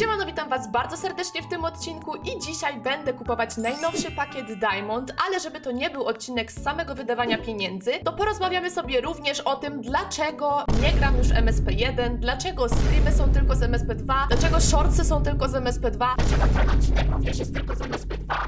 Siemano, witam was bardzo serdecznie w tym odcinku i dzisiaj będę kupować najnowszy pakiet Diamond, ale żeby to nie był odcinek z samego wydawania pieniędzy, to porozmawiamy sobie również o tym, dlaczego nie gram już MSP1, dlaczego streamy są tylko z MSP2, dlaczego shortsy są tylko z MSP2,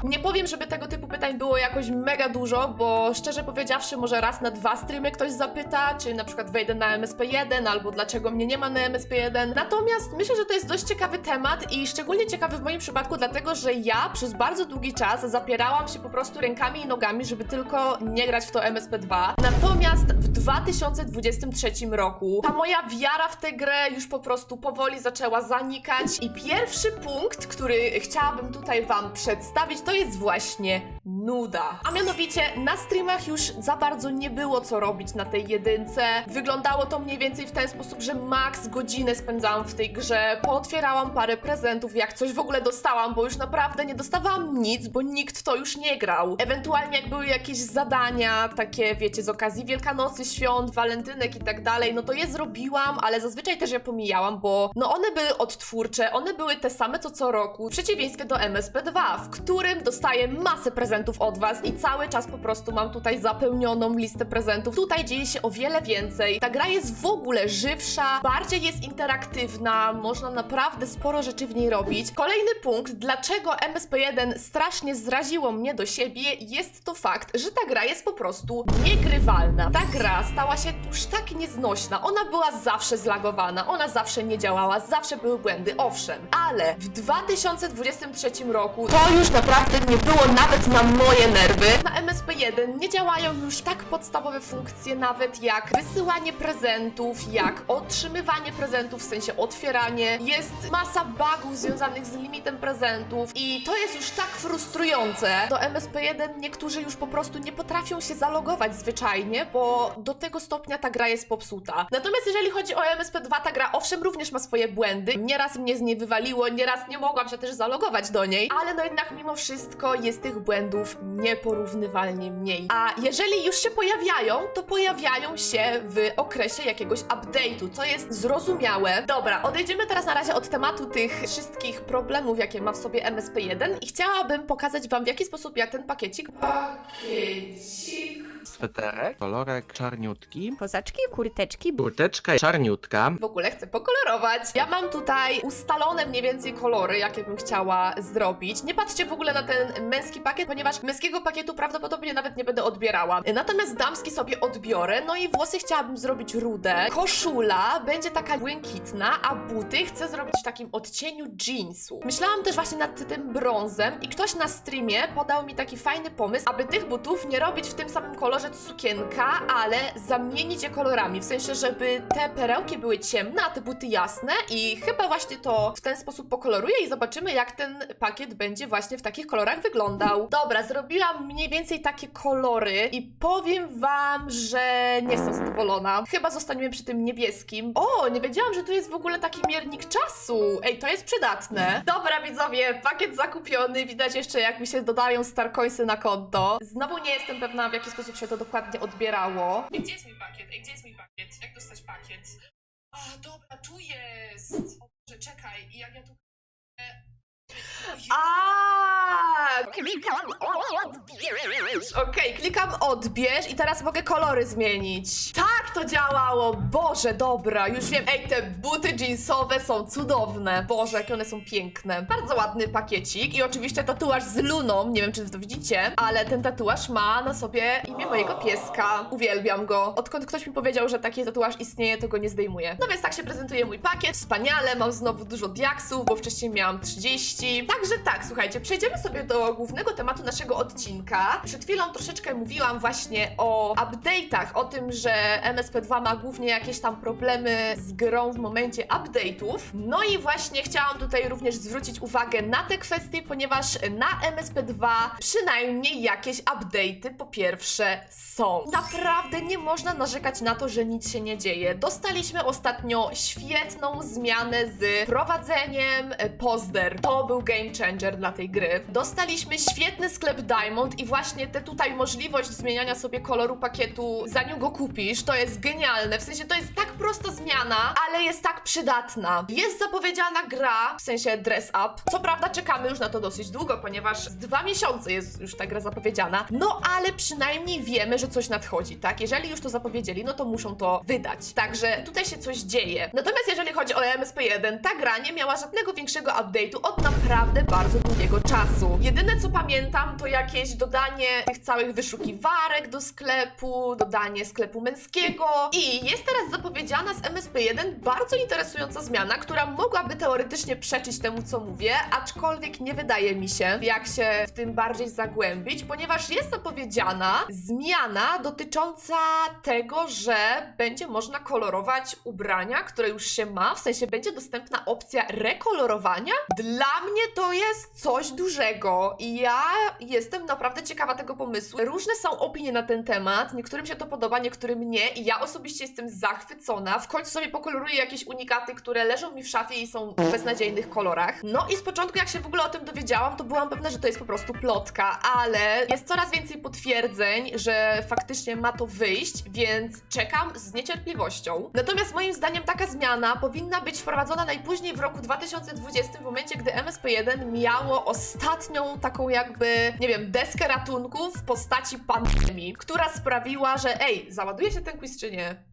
nie powiem, żeby tego typu pytań było jakoś mega dużo, bo szczerze powiedziawszy, może raz na dwa streamy ktoś zapyta, czy na przykład wejdę na MSP1, albo dlaczego mnie nie ma na MSP1. Natomiast myślę, że to jest dość ciekawy temat i szczególnie ciekawy w moim przypadku, dlatego że ja przez bardzo długi czas zapierałam się po prostu rękami i nogami, żeby tylko nie grać w to MSP2. Natomiast w 2023 roku ta moja wiara w tę grę już po prostu powoli zaczęła zanikać i pierwszy punkt, który chciałabym tutaj wam przedstawić, to jest właśnie nuda. A mianowicie na streamach już za bardzo nie było co robić na tej jedynce. Wyglądało to mniej więcej w ten sposób, że max godzinę spędzałam w tej grze, pootwierałam parę prezentów, jak coś w ogóle dostałam, bo już naprawdę nie dostawałam nic, bo nikt w to już nie grał. Ewentualnie jak były jakieś zadania, takie wiecie, z okazji Wielkanocy, świąt, walentynek i tak dalej, no to je zrobiłam, ale zazwyczaj też je pomijałam, bo no one były odtwórcze, one były te same co co roku, przeciwieństwie do MSP2, w którym dostaję masę prezentów od was i cały czas po prostu mam tutaj zapełnioną listę prezentów. Tutaj dzieje się o wiele więcej. Ta gra jest w ogóle żywsza, bardziej jest interaktywna, można naprawdę sporo rzeczy w niej robić. Kolejny punkt, dlaczego MSP1 strasznie zraziło mnie do siebie, jest to fakt, że ta gra jest po prostu niegrywalna. Ta gra stała się już tak nieznośna, ona była zawsze zlagowana, ona zawsze nie działała, zawsze były błędy, owszem, ale w 2023 roku to już naprawdę nie było nawet na moje nerwy. Na MSP1 nie działają już tak podstawowe funkcje nawet jak wysyłanie prezentów, jak otrzymywanie prezentów, w sensie otwieranie. Jest masa bugów związanych z limitem prezentów i to jest już tak frustrujące. Do MSP1 niektórzy już po prostu nie potrafią się zalogować zwyczajnie, bo do tego stopnia ta gra jest popsuta. Natomiast jeżeli chodzi o MSP2, ta gra owszem również ma swoje błędy. Nieraz mnie z niej wywaliło, nieraz nie mogłam się też zalogować do niej, ale no jednak mimo wszystko jest tych błędów nieporównywalnie mniej. A jeżeli już się pojawiają, to pojawiają się w okresie jakiegoś update'u, co jest zrozumiałe. Dobra, odejdziemy teraz na razie od tematu tych wszystkich problemów, jakie ma w sobie MSP1 i chciałabym pokazać wam w jaki sposób ja ten pakiecik pakiecik sweterek, kolorek czarniutki, Kozaczki, kurteczki, kurteczka czarniutka, w ogóle chcę pokolorować. Ja mam tutaj ustalone mniej więcej kolory, jakie bym chciała zrobić. Nie patrzcie w ogóle na ten męski pakiet, ponieważ męskiego pakietu prawdopodobnie nawet nie będę odbierała. Natomiast damski sobie odbiorę, no i włosy chciałabym zrobić rude. Koszula będzie taka błękitna, a buty chcę zrobić w takim odcieniu jeansu. Myślałam też właśnie nad tym brązem i ktoś na streamie podał mi taki fajny pomysł, aby tych butów nie robić w tym samym kolorze co sukienka, ale zamienić je kolorami. W sensie, żeby te perełki były ciemne, a te buty jasne i chyba właśnie to w ten sposób pokoloruję i zobaczymy jak ten pakiet będzie właśnie w takich kolorach wyglądał. Dobra, zrobiłam mniej więcej takie kolory i powiem wam, że nie jestem zadowolona. Chyba zostaniemy przy tym niebieskim. O, nie wiedziałam, że tu jest w ogóle taki miernik czasu. Ej, to jest przydatne. Dobra, widzowie, pakiet zakupiony. Widać jeszcze, jak mi się dodają starcoinsy na konto. Znowu nie jestem pewna, w jaki sposób się to dokładnie odbierało. Ej, gdzie jest mój pakiet? Ej, gdzie jest mój pakiet? Jak dostać pakiet? A, dobra, tu jest. O Boże, czekaj, i jak ja tu... E, A, klikam odbierz. Okej, klikam odbierz i teraz mogę kolory zmienić. Tak to działało! Boże, dobra, już wiem. Ej, te buty jeansowe są cudowne. Boże, jakie one są piękne. Bardzo ładny pakiecik i oczywiście tatuaż z luną. Nie wiem, czy wy to widzicie, ale ten tatuaż ma na sobie imię mojego pieska. Uwielbiam go. Odkąd ktoś mi powiedział, że taki tatuaż istnieje, to go nie zdejmuję. No więc tak się prezentuje mój pakiet. Wspaniale, mam znowu dużo diaksów, bo wcześniej miałam 30. Także tak, słuchajcie, przejdziemy sobie do głównego tematu naszego odcinka. Przed chwilą troszeczkę mówiłam właśnie o update'ach, o tym, że MSP2 ma głównie jakieś tam problemy z grą w momencie update'ów. No i właśnie chciałam tutaj również zwrócić uwagę na te kwestie, ponieważ na MSP2 przynajmniej jakieś update'y po pierwsze są. Naprawdę nie można narzekać na to, że nic się nie dzieje. Dostaliśmy ostatnio świetną zmianę z prowadzeniem e, Pozder. To był game changer dla tej gry. Dostaliśmy świetny sklep Diamond i właśnie tę tutaj możliwość zmieniania sobie koloru pakietu zanim go kupisz, to jest genialne. W sensie to jest tak prosta zmiana, ale jest tak przydatna. Jest zapowiedziana gra, w sensie dress up. Co prawda czekamy już na to dosyć długo, ponieważ z dwa miesiące jest już ta gra zapowiedziana. No ale przynajmniej wiemy, że coś nadchodzi, tak? Jeżeli już to zapowiedzieli, no to muszą to wydać. Także tutaj się coś dzieje. Natomiast jeżeli chodzi o MSP1, ta gra nie miała żadnego większego update'u od naprawdę bardzo długiego czasu. Jedyne co pamiętam to jakieś dodanie tych całych wyszukiwarek do sklepu, dodanie sklepu męskiego i jest teraz zapowiedziana z MSP1 bardzo interesująca zmiana, która mogłaby teoretycznie przeczyć temu co mówię, aczkolwiek nie wydaje mi się, jak się w tym bardziej zagłębić, ponieważ jest zapowiedziana zmiana dotycząca tego, że będzie można kolorować ubrania, które już się ma, w sensie będzie dostępna opcja rekolorowania. Dla mnie to jest coś dużego i ja jestem naprawdę ciekawa tego pomysłu. Różne są opinie na ten temat, niektórym się to podoba, niektórym nie i ja osobiście jestem zachwycona. W końcu sobie pokoloruję jakieś unikaty, które leżą mi w szafie i są w beznadziejnych kolorach. No i z początku jak się w ogóle o tym dowiedziałam, to byłam pewna, że to jest po prostu plotka, ale jest coraz więcej potwierdzeń, że faktycznie ma to wyjść, więc czekam z niecierpliwością. Natomiast moim zdaniem taka zmiana powinna być wprowadzona najpóźniej w roku 2020, w momencie, gdy MSP1 miało ostatnią taką jakby, nie wiem, deskę ratunku w postaci pandemii, która sprawiła, że ej, załaduje się ten quiz czy nie?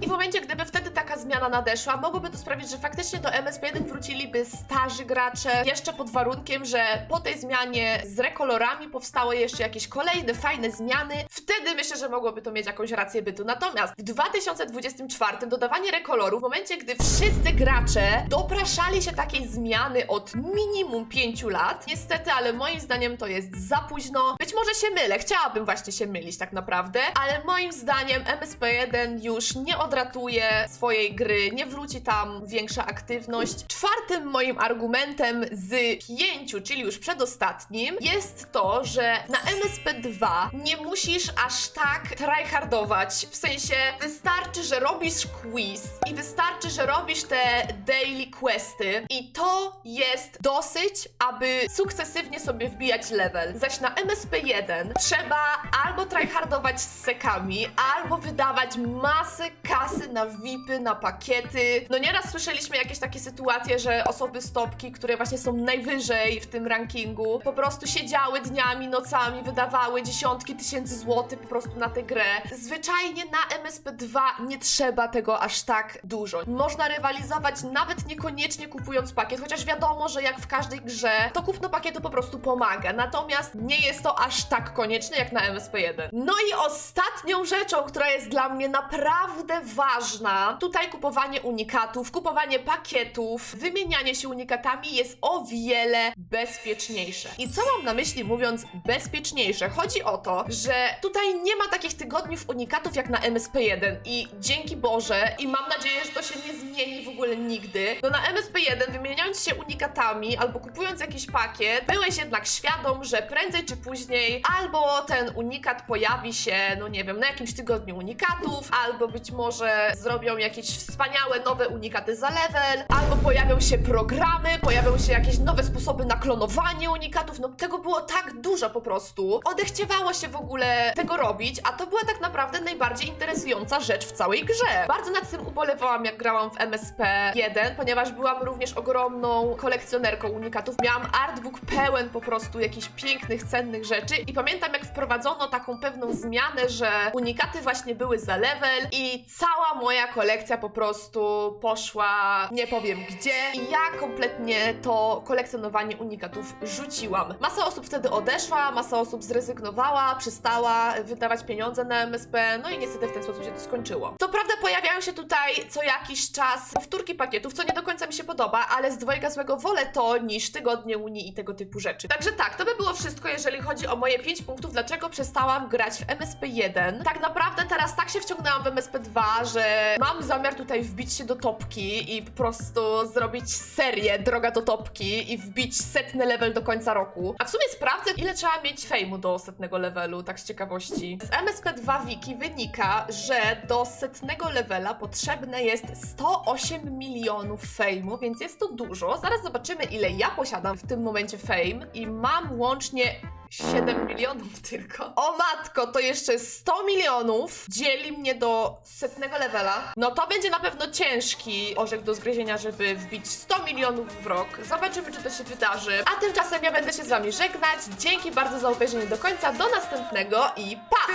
I w momencie, gdyby wtedy taka zmiana nadeszła, mogłoby to sprawić, że faktycznie do MSP1 wrócili starzy gracze, jeszcze pod warunkiem, że po tej zmianie z rekolorami powstały jeszcze jakieś kolejne fajne zmiany. Wtedy myślę, że mogłoby to mieć jakąś rację bytu. Natomiast w 2024 dodawanie rekoloru, w momencie, gdy wszyscy gracze dopraszali się takiej zmiany od minimum 5 lat, niestety, ale moim zdaniem to jest za późno. Być może się mylę, chciałabym właśnie się mylić tak naprawdę, ale moim zdaniem MSP1 już nie odratuje swojej gry, nie wróci tam większa aktywność. Czwartym moim argumentem z pięciu, czyli już przedostatnim, jest to, że na MSP2 nie musisz aż tak tryhardować. W sensie wystarczy, że robisz quiz i wystarczy, że robisz te daily questy i to jest dosyć, aby sukcesywnie sobie wbijać level. Zaś na MSP1 trzeba albo tryhardować z sekami, albo wydawać masę kasy na VIPy, na pakiety. No nieraz słyszeliśmy jakieś takie sytuacje, że osoby stopki, które właśnie są najwyżej w tym rankingu, po prostu siedziały dniami, nocami, wydawały dziesiątki tysięcy złotych po prostu na tę grę. Zwyczajnie na MSP2 nie trzeba tego aż tak dużo. Można rywalizować nawet niekoniecznie kupując pakiet, chociaż wiadomo, że jak w każdej grze, to kupno pakietu po prostu pomaga. Natomiast nie jest to aż tak konieczne jak na MSP1. No i ostatnią rzeczą, która jest dla mnie naprawdę ważna, tutaj kupowanie unikatów, kupowanie pakietów, wymienianie się unikatami jest o wiele bezpieczniejsze. I co mam na myśli mówiąc bezpieczniejsze? Chodzi o to, że tutaj nie ma takich tygodniów unikatów jak na MSP1 i dzięki Boże i mam nadzieję, że to się nie zmieni w ogóle nigdy. No na MSP1 wymieniając się unikatami albo kupując jakiś pakiet, byłeś jednak świadom, że prędzej czy później albo ten unikat pojawi się, no nie wiem, na jakimś tygodniu unikatów, albo być może zrobią jakieś wspaniałe nowe unikaty za level, albo pojawią się programy, pojawią się jakieś nowe sposoby na klonowanie unikatów. No tego było tak dużo po prostu. Odechciewało się w ogóle tego robić, a to była tak naprawdę najbardziej interesująca rzecz w całej grze. Bardzo nad tym ubolewałam, jak grałam w MSP1, ponieważ byłam również ogromną kolekcjonerką unikatów. Miałam artbook pełen po prostu jakichś pięknych, cennych rzeczy i pamiętam, jak wprowadzono taką pewną zmianę, że unikaty właśnie były za level i cała moja kolekcja po prostu poszła nie powiem gdzie i ja kompletnie to kolekcjonowanie unikatów rzuciłam. Masa osób wtedy odeszła, masa osób zrezygnowała, przestała wydawać pieniądze na MSP, no i niestety w ten sposób się to skończyło. Co prawda pojawiają się tutaj co jakiś czas powtórki pakietów, co nie do końca mi się podoba, ale z dwojga złego wolę to niż tygodnie Unii i tego typu rzeczy. Także tak, to by było wszystko, jeżeli chodzi o moje 5 punktów, dlaczego przestałam grać w MSP1. Tak naprawdę teraz tak się wciągnęłam w MSP2, że mam zamiar tutaj wbić się do topki i po prostu zrobić serię Droga do topki i wbić setny level do końca roku. A w sumie sprawdzę, ile trzeba mieć fejmu do setnego levelu, tak z ciekawości. Z MSP2 Wiki wynika, że do setnego levela potrzebne jest 108 milionów fejmu, więc jest to dużo. Zaraz zobaczymy, ile ja posiadam w tym momencie fame i mam łącznie 7 milionów tylko. O matko, to jeszcze 100 milionów dzieli mnie do setnego levela. No to będzie na pewno ciężki orzech do zgryzienia, żeby wbić 100 milionów w rok. Zobaczymy, czy to się wydarzy. A tymczasem ja będę się z wami żegnać. Dzięki bardzo za obejrzenie do końca. Do następnego i pa!